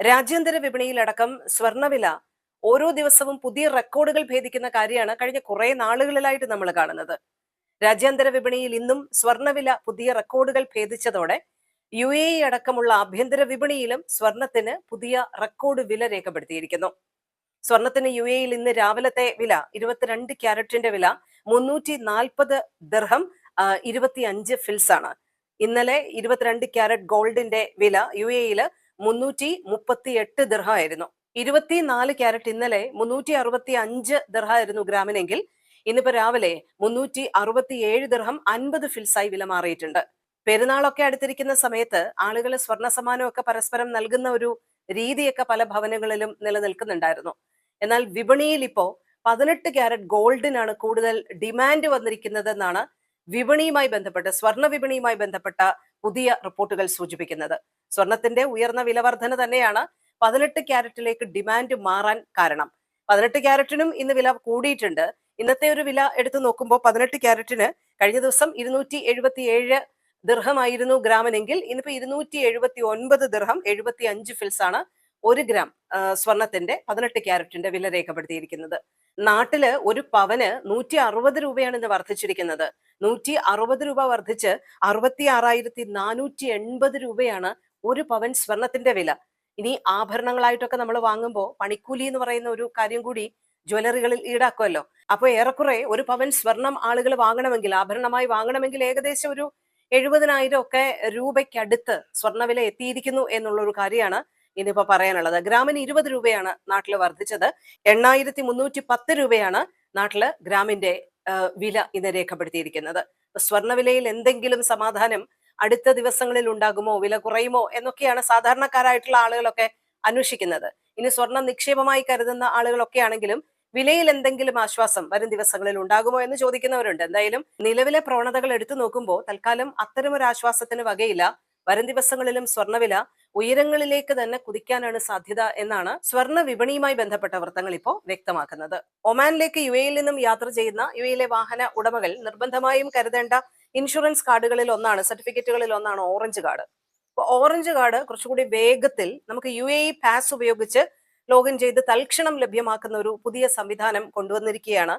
രാജ്യാന്തര വിപണിയിലടക്കം സ്വർണവില ഓരോ ദിവസവും പുതിയ റെക്കോർഡുകൾ ഭേദിക്കുന്ന കാര്യമാണ് കഴിഞ്ഞ കുറെ നാളുകളിലായിട്ട് നമ്മൾ കാണുന്നത്. രാജ്യാന്തര വിപണിയിൽ ഇന്നും സ്വർണവില പുതിയ റെക്കോർഡുകൾ ഭേദിച്ചതോടെ യു എ അടക്കമുള്ള ആഭ്യന്തര വിപണിയിലും സ്വർണത്തിന് പുതിയ റെക്കോർഡ് വില രേഖപ്പെടുത്തിയിരിക്കുന്നു. സ്വർണത്തിന് യു എയിൽ ഇന്ന് രാവിലത്തെ വില ഇരുപത്തിരണ്ട് ക്യാരറ്റിന്റെ വില മുന്നൂറ്റി നാൽപ്പത് ദർഹം ഇരുപത്തി അഞ്ച് ഫിൽസ് ആണ് ഇന്നലെ ഇരുപത്തിരണ്ട് ക്യാരറ്റ് ഗോൾഡിന്റെ വില യു എയിൽ മുന്നൂറ്റി മുപ്പത്തി എട്ട് ദിർഹമായിരുന്നു ഇരുപത്തിനാല് ക്യാരറ്റ് ഇന്നലെ മുന്നൂറ്റി അറുപത്തി അഞ്ച് ദിർഹമായിരുന്നു ഗ്രാമിനെങ്കിൽ ഇന്നിപ്പോ രാവിലെ മുന്നൂറ്റി അറുപത്തി ഏഴ് ദിർഹം അൻപത് ഫിൽസായി വില മാറിയിട്ടുണ്ട്. പെരുന്നാളൊക്കെ അടുത്തിരിക്കുന്ന സമയത്ത് ആളുകൾ സ്വർണ സമ്മാനമൊക്കെ പരസ്പരം നൽകുന്ന ഒരു രീതിയൊക്കെ പല ഭവനങ്ങളിലും നിലനിൽക്കുന്നുണ്ടായിരുന്നു. എന്നാൽ വിപണിയിൽ ഇപ്പോ പതിനെട്ട് ക്യാരറ്റ് ഗോൾഡിനാണ് കൂടുതൽ ഡിമാൻഡ് വന്നിരിക്കുന്നതെന്നാണ് വിപണിയുമായി ബന്ധപ്പെട്ട് സ്വർണ വിപണിയുമായി ബന്ധപ്പെട്ട പുതിയ റിപ്പോർട്ടുകൾ സൂചിപ്പിക്കുന്നത്. സ്വർണത്തിന്റെ ഉയർന്ന വിലവർധന തന്നെയാണ് പതിനെട്ട് ക്യാരറ്റിലേക്ക് ഡിമാൻഡ് മാറാൻ കാരണം. പതിനെട്ട് ക്യാരറ്റിനും ഇന്ന് വില കൂടിയിട്ടുണ്ട്. ഇന്നത്തെ ഒരു വില എടുത്തു നോക്കുമ്പോൾ പതിനെട്ട് ക്യാരറ്റിന് കഴിഞ്ഞ ദിവസം ഇരുന്നൂറ്റി എഴുപത്തി ഏഴ് ദിർഹമായിരുന്നു ഗ്രാമിനെങ്കിൽ ഇന്നിപ്പോ ഇരുന്നൂറ്റി എഴുപത്തി ഒൻപത് ദിർഹം എഴുപത്തി അഞ്ച് ഫിൽസ് ആണ് ഒരു ഗ്രാം സ്വർണത്തിന്റെ പതിനെട്ട് ക്യാരറ്റിന്റെ വില രേഖപ്പെടുത്തിയിരിക്കുന്നത്. നാട്ടിൽ ഒരു പവന് നൂറ്റി അറുപത് രൂപയാണ് ഇന്ന് വർദ്ധിച്ചിരിക്കുന്നത്. നൂറ്റി അറുപത് രൂപ വർദ്ധിച്ച് അറുപത്തി ആറായിരത്തി നാനൂറ്റി എൺപത് രൂപയാണ് ഒരു പവൻ സ്വർണത്തിന്റെ വില. ഇനി ആഭരണങ്ങളായിട്ടൊക്കെ നമ്മൾ വാങ്ങുമ്പോൾ പണിക്കൂലി എന്ന് പറയുന്ന ഒരു കാര്യം കൂടി ജ്വല്ലറികളിൽ ഈടാക്കുമല്ലോ അപ്പോൾ ഏറെക്കുറെ ഒരു പവൻ സ്വർണം ആളുകൾ വാങ്ങണമെങ്കിൽ ആഭരണമായി വാങ്ങണമെങ്കിൽ ഏകദേശം ഒരു എഴുപതിനായിരം ഒക്കെ രൂപയ്ക്കടുത്ത് സ്വർണവില എത്തിയിരിക്കുന്നു എന്നുള്ള ഒരു കാര്യമാണ് ഇനിയിപ്പോ പറയാനുള്ളത്. ഗ്രാമിന് ഇരുപത് രൂപയാണ് നാട്ടിൽ വർദ്ധിച്ചത്. എണ്ണായിരത്തി മുന്നൂറ്റി പത്ത് രൂപയാണ് നാട്ടിൽ ഗ്രാമിന്റെ വില ഇന്ന് രേഖപ്പെടുത്തിയിരിക്കുന്നത്. സ്വർണവിലയിൽ എന്തെങ്കിലും സമാധാനം അടുത്ത ദിവസങ്ങളിൽ ഉണ്ടാകുമോ? വില കുറയുമോ? എന്നൊക്കെയാണ് സാധാരണക്കാരായിട്ടുള്ള ആളുകളൊക്കെ അന്വേഷിക്കുന്നത്. ഇനി സ്വർണം നിക്ഷേപമായി കരുതുന്ന ആളുകളൊക്കെ ആണെങ്കിലും വിലയിൽ എന്തെങ്കിലും ആശ്വാസം വരും ദിവസങ്ങളിൽ ഉണ്ടാകുമോ എന്ന് ചോദിക്കുന്നവരുണ്ട്. എന്തായാലും നിലവിലെ പ്രവണതകൾ എടുത്തു നോക്കുമ്പോൾ തൽക്കാലം അത്തരമൊരു ആശ്വാസത്തിന് വകയില്ല. വരും ദിവസങ്ങളിലും സ്വർണവില ഉയരങ്ങളിലേക്ക് തന്നെ കുതിക്കാനാണ് സാധ്യത എന്നാണ് സ്വർണ വിപണിയുമായി ബന്ധപ്പെട്ട വൃത്തങ്ങൾ ഇപ്പോൾ വ്യക്തമാക്കുന്നത്. ഒമാനിലേക്ക് യു എയിൽ നിന്നും യാത്ര ചെയ്യുന്ന യു എയിലെ വാഹന ഉടമകൾ നിർബന്ധമായും കരുതേണ്ട ഇൻഷുറൻസ് കാർഡുകളിൽ ഒന്നാണ് സർട്ടിഫിക്കറ്റുകളിൽ ഒന്നാണ് ഓറഞ്ച് കാർഡ്. അപ്പോൾ ഓറഞ്ച് കാർഡ് കുറച്ചുകൂടി വേഗത്തിൽ നമുക്ക് യു എ പാസ് ഉപയോഗിച്ച് ലോഗിൻ ചെയ്ത് തൽക്ഷണം ലഭ്യമാക്കുന്ന ഒരു പുതിയ സംവിധാനം കൊണ്ടുവന്നിരിക്കുകയാണ്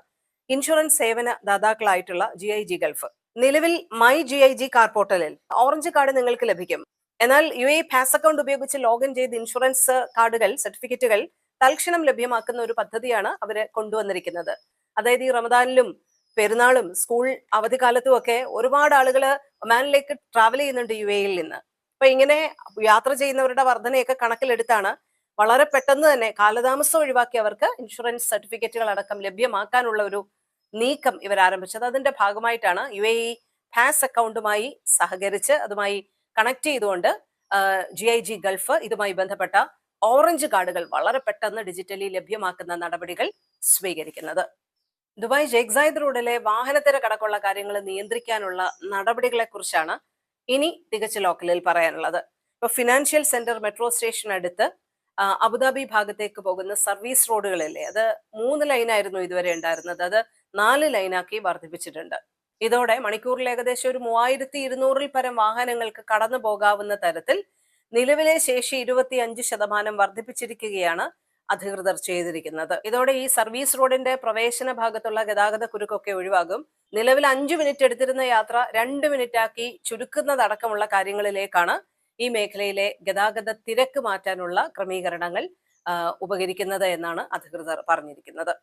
ഇൻഷുറൻസ് സേവന ദാതാക്കളായിട്ടുള്ള ജി ഐ ജി ഗൾഫ്. നിലവിൽ my G I G car പോർട്ടലിൽ ഓറഞ്ച് കാർഡ് നിങ്ങൾക്ക് ലഭിക്കും. എന്നാൽ യു എ പാസ് അക്കൗണ്ട് ഉപയോഗിച്ച് ലോഗിൻ ചെയ്ത് ഇൻഷുറൻസ് കാർഡുകൾ സർട്ടിഫിക്കറ്റുകൾ തൽക്ഷണം ലഭ്യമാക്കുന്ന ഒരു പദ്ധതിയാണ് അവർ കൊണ്ടുവന്നിരിക്കുന്നത്. അതായത് ഈ റമദാനിലും പെരുന്നാളും സ്കൂൾ അവധിക്കാലത്തും ഒക്കെ ഒരുപാട് ആളുകൾ ഒമാനിലേക്ക് ട്രാവൽ ചെയ്യുന്നുണ്ട് യു എയിൽ നിന്ന്. അപ്പൊ ഇങ്ങനെ യാത്ര ചെയ്യുന്നവരുടെ വർധനയൊക്കെ കണക്കിലെടുത്താണ് വളരെ പെട്ടെന്ന് തന്നെ കാലതാമസം ഒഴിവാക്കി അവർക്ക് ഇൻഷുറൻസ് സർട്ടിഫിക്കറ്റുകൾ അടക്കം ലഭ്യമാക്കാനുള്ള ഒരു നീക്കം ഇവർ ആരംഭിച്ചത്. അതിന്റെ ഭാഗമായിട്ടാണ് യു എ ഇ പാസ് അക്കൗണ്ടുമായി സഹകരിച്ച് അതുമായി കണക്ട് ചെയ്തുകൊണ്ട് ജി ഐ ജി ഗൾഫ് ഇതുമായി ബന്ധപ്പെട്ട ഓറഞ്ച് കാർഡുകൾ വളരെ പെട്ടെന്ന് ഡിജിറ്റലി ലഭ്യമാക്കുന്ന നടപടികൾ സ്വീകരിക്കുന്നത്. ദുബായ് ജെഗ്സൈദ് റോഡിലെ വാഹനത്തിര കടക്കുള്ള കാര്യങ്ങൾ നിയന്ത്രിക്കാനുള്ള നടപടികളെ കുറിച്ചാണ് ഇനി തികച്ച ലോക്കലിൽ പറയാനുള്ളത്. ഇപ്പൊ ഫിനാൻഷ്യൽ സെന്റർ മെട്രോ സ്റ്റേഷൻ അടുത്ത് അബുദാബി ഭാഗത്തേക്ക് പോകുന്ന സർവീസ് റോഡുകളല്ലേ അത് മൂന്ന് ലൈനായിരുന്നു ഇതുവരെ ഉണ്ടായിരുന്നത്. അത് നാല് ലൈനാക്കി വർദ്ധിപ്പിച്ചിട്ടുണ്ട്. ഇതോടെ മണിക്കൂറിൽ ഏകദേശം ഒരു മൂവായിരത്തി ഇരുന്നൂറിൽ പരം വാഹനങ്ങൾക്ക് കടന്നു പോകാവുന്ന തരത്തിൽ നിലവിലെ ശേഷി ഇരുപത്തി അഞ്ച് ശതമാനം വർദ്ധിപ്പിച്ചിരിക്കുകയാണ് അധികൃതർ ചെയ്തിരിക്കുന്നത്. ഇതോടെ ഈ സർവീസ് റോഡിന്റെ പ്രവേശന ഭാഗത്തുള്ള ഗതാഗത കുരുക്കൊക്കെ ഒഴിവാകും. നിലവിൽ അഞ്ചു മിനിറ്റ് എടുത്തിരുന്ന യാത്ര രണ്ട് മിനിറ്റ് ആക്കി ചുരുക്കുന്നതടക്കമുള്ള കാര്യങ്ങളിലേക്കാണ് ഈ മേഖലയിലെ ഗതാഗത തിരക്ക് മാറ്റാനുള്ള ക്രമീകരണങ്ങൾ ഉപകരിക്കുന്നത് എന്നാണ് അധികൃതർ പറഞ്ഞിരിക്കുന്നത്.